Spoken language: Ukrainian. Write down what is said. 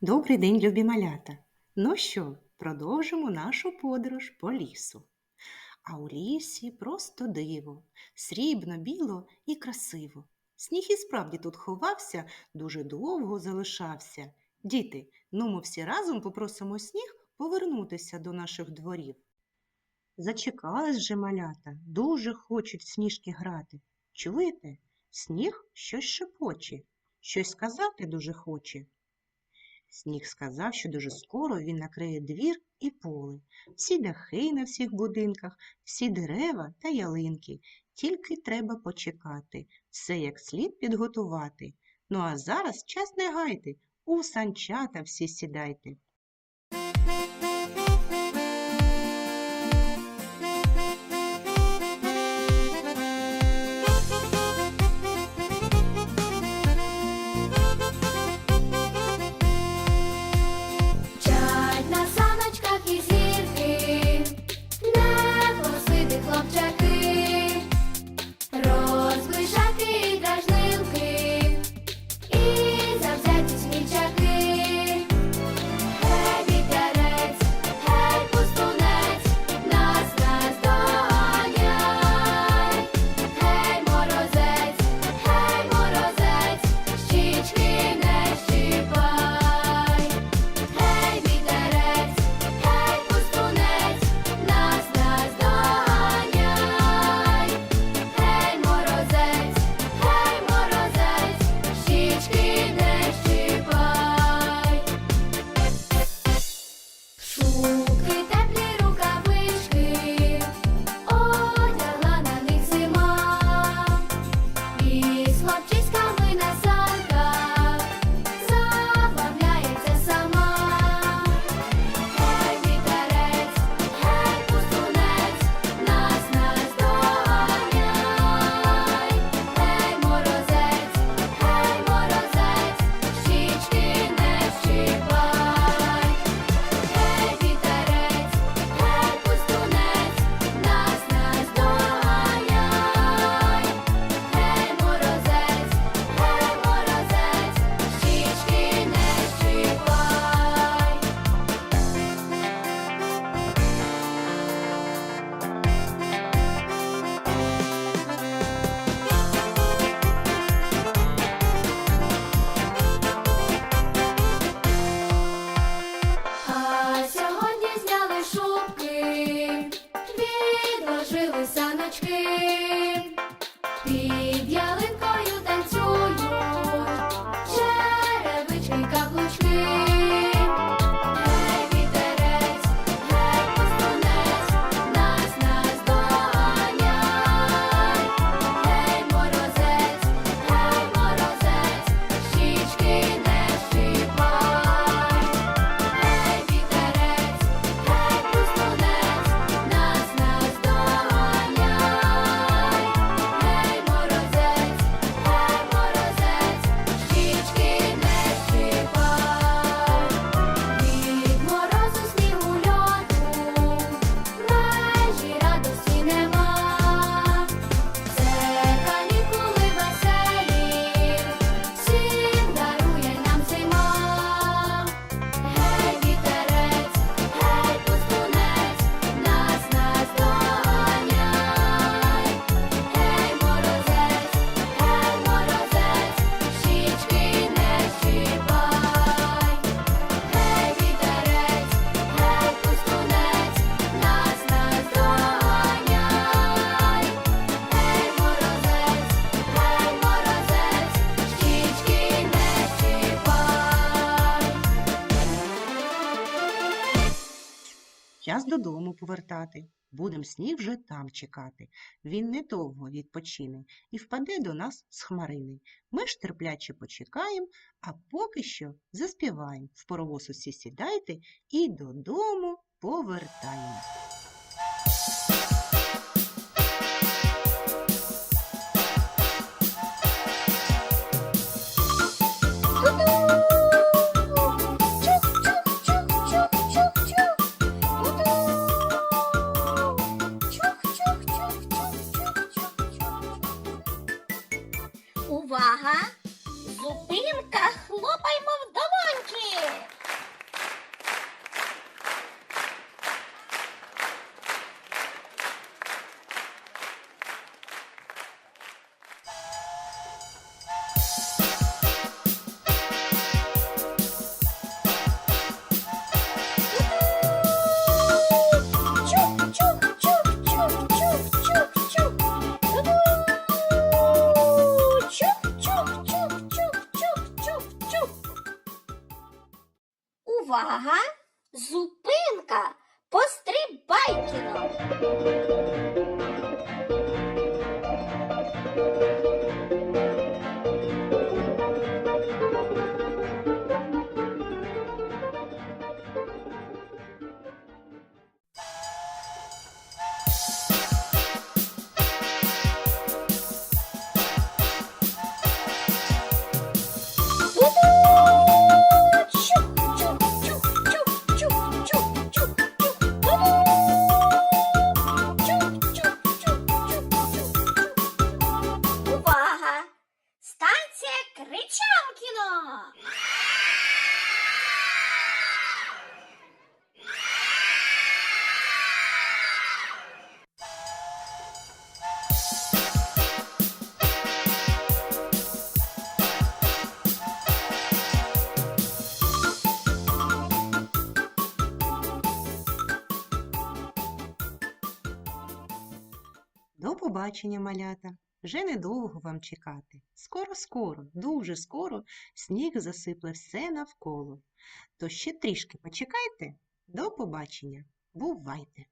Добрий день, любі малята! Ну що, продовжимо нашу подорож по лісу. А у лісі просто диво, срібно, біло і красиво. Сніг і справді тут ховався, дуже довго залишався. Діти, ну ми всі разом попросимо сніг повернутися до наших дворів. Зачекались же малята, дуже хочуть сніжки грати. Чуєте? Сніг щось шепоче, щось сказати дуже хоче. Сніг сказав, що дуже скоро він накриє двір і поле, всі дахи на всіх будинках, всі дерева та ялинки. Тільки треба почекати, все як слід підготувати. Ну а зараз час не гайте, у санчата всі сідайте. Música Час додому повертати. Будем сніг вже там чекати. Він недовго відпочине і впаде до нас з хмарини. Ми ж терпляче почекаємо, а поки що заспіваємо. В паровоз усі сідайте і додому повертаємось. Увага! Зупинка! Хлопаймо в долоньки! Кіно! Увага! Кричалкіно! До побачення, малята. Вже недовго вам чекати. Скоро-скоро, дуже скоро сніг засипле все навколо. То ще трішки почекайте. До побачення. Бувайте!